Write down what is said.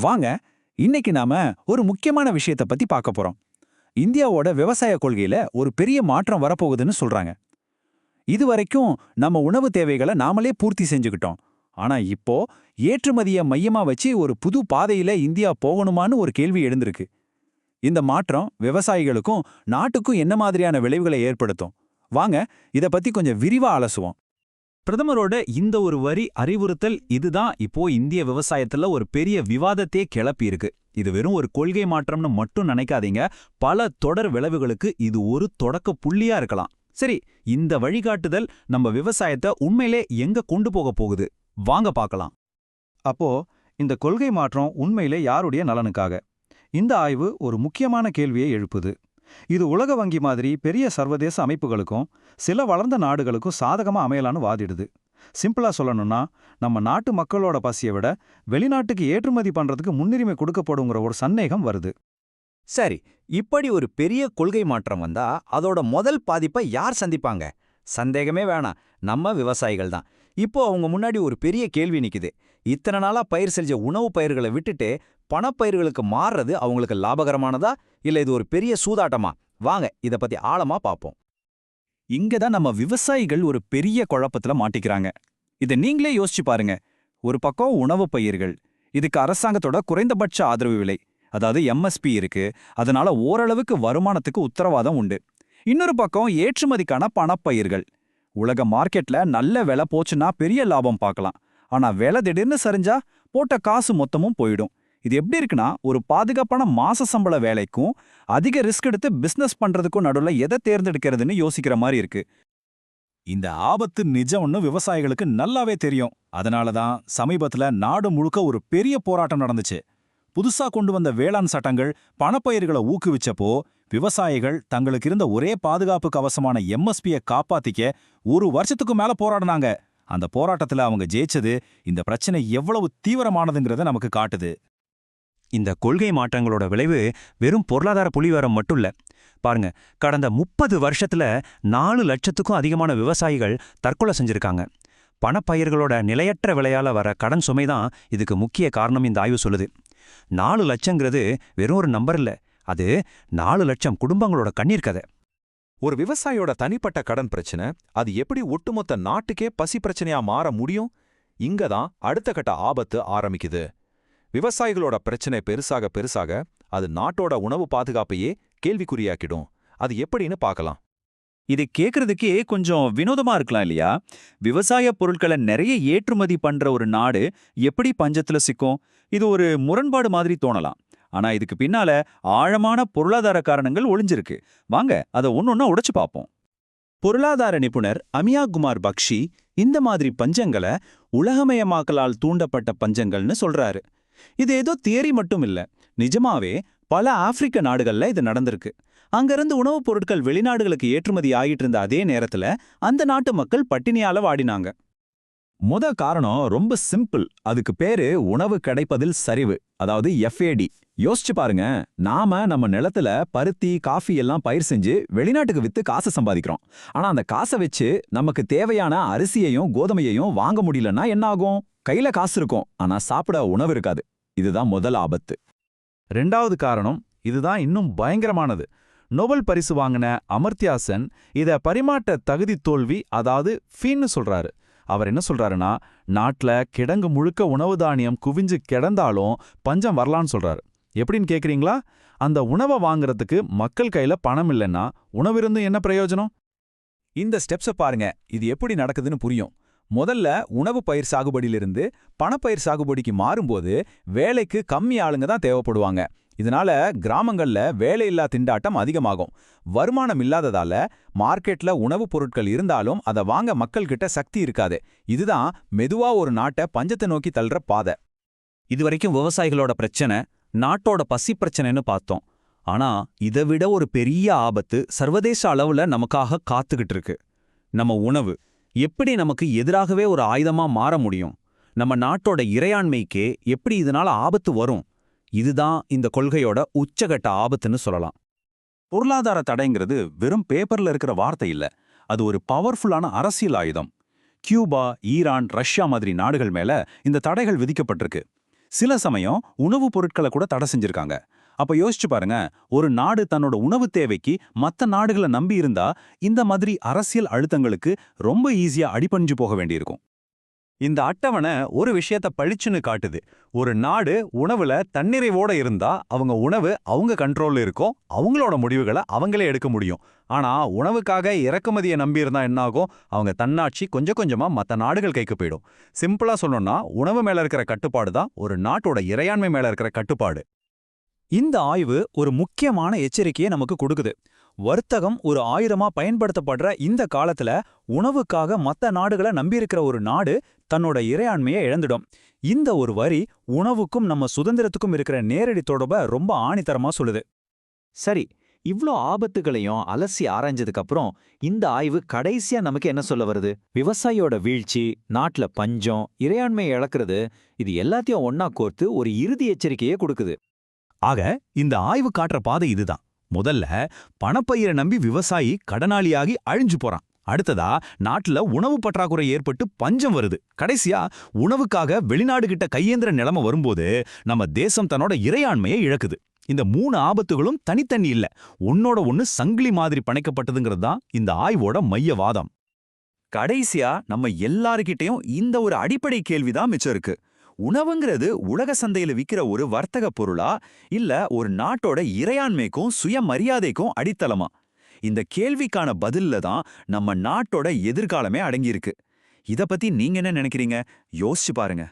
வாங்க இன்னைக்கு நாம ஒரு முக்கியமான விஷயத்த பத்தி பார்க்க போறோம். இந்தியாவோட விவசாய கொள்கையில ஒரு பெரிய மாற்றம் வரப்போகுதுன்னு சொல்றாங்க. இதுவரைக்கும் நம்ம உணவு தேவைகளை நாமளே பூர்த்தி செஞ்சுக்கிட்டோம். ஆனா இப்போ ஏற்றுமதியை மையமா வச்சு ஒரு புது பாதையில இந்தியா போகணுமான்னு ஒரு கேள்வி எழுந்திருக்கு. இந்த மாற்றம் விவசாயிகளுக்கும் நாட்டுக்கும் என்ன மாதிரியான விளைவுகளை ஏற்படுத்தும்? வாங்க இத பத்தி கொஞ்சம் விரிவா அலசுவோம் பிரதமரோட இந்த ஒரு வரி அறிவுறுத்தல் இதுதான் இப்போ இந்திய விவசாயத்துல ஒரு பெரிய விவாதத்தையே கிளப்பி இருக்கு. இது வெறும் ஒரு கொள்கை மாற்றம்னு மட்டும் நினைக்காதீங்க. பல தொடர் விளைவுகளுக்கு இது ஒரு தொடக்க புள்ளியா இருக்கலாம். சரி இந்த வழிகாட்டுதல் நம்ம விவசாயத்தை உண்மையிலே எங்க கொண்டு போக போகுது? வாங்க பார்க்கலாம். அப்போ இந்த கொள்கை மாற்றம் உண்மையிலே யாருடைய நலனுக்காக? இந்த ஆய்வு ஒரு முக்கியமான கேள்வியை எழுப்புது. இது உலக வங்கி மாதிரி பெரிய சர்வதேச அமைப்புகளுக்கும் சில வளர்ந்த நாடுகளுக்கும் சாதகமா அமையலான்னு வாதிடுது. சிம்பிளா சொல்லணும்னா நம்ம நாட்டு மக்களோட பசியை விட வெளிநாட்டுக்கு ஏற்றுமதி பண்றதுக்கு முன்னுரிமை கொடுக்கப்படுங்கிற ஒரு சந்தேகம் வருது. சரி இப்படி ஒரு பெரிய கொள்கை மாற்றம் வந்தா அதோட முதல் பாதிப்பை யார் சந்திப்பாங்க? சந்தேகமே வேணாம். நம்ம விவசாயிகள் தான். இப்போ அவங்க முன்னாடி ஒரு பெரிய கேள்வி நிக்குது. இத்தனை நாளா பயிர் செஞ்ச உணவு பயிர்களை விட்டுட்டு பணப்பயிர்களுக்கு மாறுறது அவங்களுக்கு லாபகரமானதா? இல்ல இது ஒரு பெரிய சூதாட்டமா? வாங்க இத பத்தி ஆழமா பாப்போம். இங்க தான் நம்ம விவசாயிகள் ஒரு பெரிய குழப்பத்துல மாட்டிக்கிறாங்க. இதை நீங்களே யோசிச்சு பாருங்க. ஒரு பக்கம் உணவு பயிர்கள் இதுக்கு அரசாங்கத்தோட குறைந்தபட்ச ஆதரவு விலை அதாவது எம்எஸ்பி இருக்கு அதனால ஓரளவுக்கு வருமானத்துக்கு உத்தரவாதம் உண்டு. இன்னொரு பக்கம் ஏற்றுமதிக்கான பணப்பயிர்கள் உலக மார்க்கெட்ல நல்ல விலை போச்சுன்னா பெரிய லாபம் பார்க்கலாம் ஆனா விலை திடீர்னு சரிஞ்சா போட்ட காசு மொத்தமும் போயிடும். இது எப்படி இருக்குன்னா ஒரு பாதுகாப்பான மாச சம்பள வேலைக்கும் அதிக ரிஸ்க் எடுத்து பிசினஸ் பண்றதுக்கும் நடுவுல எதை தேர்ந்தெடுக்கிறதுன்னு யோசிக்கிற மாதிரி இருக்கு. இந்த ஆபத்து நிஜம்னு விவசாயிகளுக்கு நல்லாவே தெரியும். அதனால தான் சமீபத்துல நாடு முழுக்க ஒரு பெரிய போராட்டம் நடந்துச்சு. புதுசா கொண்டு வந்த வேளாண் சட்டங்கள் பணப்பயிர்களை ஊக்குவிச்சப்போ விவசாயிகள் தங்களுக்கு இருந்த ஒரே பாதுகாப்பு கவசமான எம்எஸ்பியை காப்பாத்திக்க ஒரு வருஷத்துக்கு மேல போராடினாங்க. அந்த போராட்டத்துல அவங்க ஜெயிச்சது இந்த பிரச்சனை எவ்வளவு தீவிரமானதுங்கிறத நமக்கு காட்டுது. இந்த கொள்கை மாற்றங்களோட விளைவு வெறும் பொருளாதார புலிவரம் மட்டும் இல்ல. பாருங்க கடந்த முப்பது வருஷத்துல நாலு லட்சத்துக்கும் அதிகமான விவசாயிகள் தற்கொலை செஞ்சிருக்காங்க. பணப்பயிர்களோட நிலையற்ற விலையால வர கடன் சுமைதான் இதுக்கு முக்கிய காரணம் இந்த ஆய்வு சொல்லுது. நாலு லட்சங்கிறது வெறும் ஒரு நம்பர் இல்ல அது நாலு லட்சம் குடும்பங்களோட கண்ணீர் கதை. ஒரு விவசாயியோட தனிப்பட்ட கடன் பிரச்சனை அது எப்படி ஒட்டுமொத்த நாட்டுக்கே பசி பிரச்சனையா மாற முடியும்? இங்க தான் அடுத்த கட்ட ஆபத்து ஆரம்பிக்குது. விவசாயிகளோட பிரச்சனை பெருசாக பெருசாக அது நாட்டோட உணவு பாதுகாப்பையே கேள்விக்குறியாக்கிடும். அது எப்படின்னு பார்க்கலாம். இது கேக்குறதுக்கே கொஞ்சம் வினோதமா இருக்கலாம் இல்லையா? விவசாய பொருட்களை நிறைய ஏற்றுமதி பண்ற ஒரு நாடு எப்படி பஞ்சத்துல சிக்கும்? இது ஒரு முரண்பாடு மாதிரி தோணலாம். ஆனா இதுக்கு பின்னால ஆழமான பொருளாதார காரணங்கள் ஒளிஞ்சிருக்கு. வாங்க அதை ஒன்னொன்னா உடைச்சு பார்ப்போம். பொருளாதார நிபுணர் அமியா குமார் பக்ஷி இந்த மாதிரி பஞ்சங்களை உலகமயமாக்கலால் தூண்டப்பட்ட பஞ்சங்கள்னு சொல்றாரு. இது ஏதோ தியரி மட்டும் இல்ல. நிஜமாவே பல ஆப்பிரிக்க நாடுகள்ல இது நடந்திருக்கு. அங்கிருந்து உணவுப் பொருட்கள் வெளிநாடுகளுக்கு ஏற்றுமதி ஆகிட்டு இருந்த அதே நேரத்துல அந்த நாட்டு மக்கள் பட்டினியால வாடினாங்க. முத காரணம் ரொம்ப சிம்பிள். அதுக்கு பேரு உணவு கிடைப்பதில் சரிவு. அதாவது எஃப்ஏடி யோசிச்சு பாருங்க. நாம நம்ம நிலத்துல பருத்தி காஃபி எல்லாம் பயிர் செஞ்சு வெளிநாட்டுக்கு வித்து காசை சம்பாதிக்கிறோம். ஆனா அந்த காசை வச்சு நமக்கு தேவையான அரிசியையும் கோதுமையையும் வாங்க முடியலன்னா என்ன ஆகும்? கையில காசு இருக்கும் ஆனா சாப்பிட உணவு இருக்காது. இதுதான் முதல் ஆபத்து. ரெண்டாவது காரணம் இதுதான் இன்னும் பயங்கரமானது. நோபல் பரிசு வாங்கின அமர்த்தியாசன் இத பரிமாற்ற தகுதி தோல்வி அதாவது ஃபீன்னு சொல்றாரு. அவர் என்ன சொல்றாருன்னா நாட்டுல கிடங்கு முழுக்க உணவு தானியம் குவிஞ்சு கிடந்தாலும் பஞ்சம் வரலான்னு சொல்றாரு. எப்படின்னு கேட்குறீங்களா அந்த உணவை வாங்குறதுக்கு மக்கள் கையில பணம் இல்லைன்னா உணவிருந்தும் என்ன பிரயோஜனம்? இந்த ஸ்டெப்ஸை பாருங்க இது எப்படி நடக்குதுன்னு புரியும். முதல்ல உணவு பயிர் சாகுபடியிலிருந்து பணப்பயிர் சாகுபடிக்கு மாறும்போது வேலைக்கு கம்மி ஆளுங்க தான் தேவைப்படுவாங்க. இதனால கிராமங்கள்ல வேலையில்லா திண்டாட்டம் அதிகமாகும். வருமானம் இல்லாததால மார்க்கெட்ல உணவுப் பொருட்கள் இருந்தாலும் அதை வாங்க மக்கள்கிட்ட சக்தி இருக்காது. இதுதான் மெதுவா ஒரு நாட்டை பஞ்சத்தை நோக்கி தள்ளுற பாதை. இதுவரைக்கும் விவசாயிகளோட பிரச்சனை நாட்டோட பசி பிரச்சனைன்னு பார்த்தோம். ஆனா இதை விட ஒரு பெரிய ஆபத்து சர்வதேச அளவுல நமக்காக காத்துக்கிட்டு இருக்கு. நம்ம உணவு. எப்படி நமக்கு எதிராகவே ஒரு ஆயுதமா மாற முடியும்? நம்ம நாட்டோட இறையாண்மைக்கே எப்படி இதனால ஆபத்து வரும்? இதுதான் இந்த கொள்கையோட உச்சகட்ட ஆபத்துன்னு சொல்லலாம். பொருளாதார தடைங்கிறது வெறும் பேப்பர்ல இருக்கிற வார்த்தை இல்லை. அது ஒரு பவர்ஃபுல்லான அரசியல் ஆயுதம். கியூபா ஈரான் ரஷ்யா மாதிரி நாடுகள் மேல இந்த தடைகள் விதிக்கப்பட்டிருக்கு. சில சமயம் உணவுப் பொருட்களை கூட தடை செஞ்சிருக்காங்க. அப்ப யோசிச்சு பாருங்க ஒரு நாடு தன்னோட உணவு தேவைக்கு மத்த நாடுகளை நம்பி இருந்தா இந்த மாதிரி அரசியல் அழுத்தங்களுக்கு ரொம்ப ஈஸியா அடிபணிஞ்சு போக வேண்டியிருக்கும். இந்த அட்டவணை ஒரு விஷயத்த பழிச்சுன்னு காட்டுது. ஒரு நாடு உணவுல தன்னிறைவோட இருந்தா அவங்க உணவு அவங்க கண்ட்ரோல்ல இருக்கும் அவங்களோட முடிவுகளை அவங்களே எடுக்க முடியும். ஆனா உணவுக்காக இறக்குமதியை நம்பியிருந்தா என்னாகும்? அவங்க தன்னாட்சி கொஞ்சம் கொஞ்சமா மத்த நாடுகள் கைக்கு போயிடும். சிம்பிளா சொல்லணும்னா உணவு மேல இருக்கிற கட்டுப்பாடு தான் ஒரு நாட்டோட இறையாண்மை மேல இருக்கிற கட்டுப்பாடு. இந்த ஆய்வு ஒரு முக்கியமான எச்சரிக்கையை நமக்கு கொடுக்குது. வர்த்தகம் ஒரு ஆயுதமா பயன்படுத்தப்படுற இந்த காலத்துல உணவுக்காக மத்த நாடுகளை நம்பியிருக்கிற ஒரு நாடு தன்னோட இறையாண்மையை இழந்துடும். இந்த ஒரு வரி உணவுக்கும் நம்ம சுதந்திரத்துக்கும் இருக்கிற நேரடி தொடர்பை ரொம்ப ஆணித்தரமா சொல்லுது. சரி இவ்ளோ ஆபத்துகளையும் அலசி ஆராய்ஞ்சதுக்கு அப்புறம் இந்த ஆய்வு கடைசியா நமக்கு என்ன சொல்ல வருது? விவசாயியோட வீழ்ச்சி நாட்டுல பஞ்சம் இறையாண்மையை இழக்கிறது இது எல்லாத்தையும் ஒன்னா கோர்த்து ஒரு இறுதி எச்சரிக்கையே கொடுக்குது. ஆக இந்த ஆய்வு காட்டுற பாதை இதுதான். முதல்ல பணப்பயிரை நம்பி விவசாயி கடனாளியாகி அழிஞ்சு போறான். அடுத்ததா நாட்டுல உணவு பற்றாக்குறை ஏற்பட்டு பஞ்சம் வருது. கடைசியா உணவுக்காக வெளிநாடு கிட்ட கையேந்திர நிலைமை வரும்போது நம்ம தேசம் தன்னோட இறையாண்மையை இழக்குது. இந்த மூணு ஆபத்துகளும் தனித்தனி இல்ல. ஒன்னோட ஒன்னு சங்கிலி மாதிரி பணைக்கப்பட்டதுங்கிறது தான் இந்த ஆய்வோட மைய வாதம் கடைசியா நம்ம எல்லாருக்கிட்டையும் இந்த ஒரு அடிப்படை கேள்விதான் மிச்சம் இருக்கு. உணவுங்கிறது உலக சந்தையில விக்கிற ஒரு வர்த்தக பொருளா இல்ல ஒரு நாட்டோட இறையாண்மைக்கும் சுயமரியாதைக்கும் அடித்தளமா? இந்த கேள்விக்கான பதில்ல தான் நம்ம நாட்டோட எதிர்காலமே அடங்கியிருக்கு. இத பத்தி நீங்க என்ன நினைக்கிறீங்க? யோசிச்சு பாருங்க.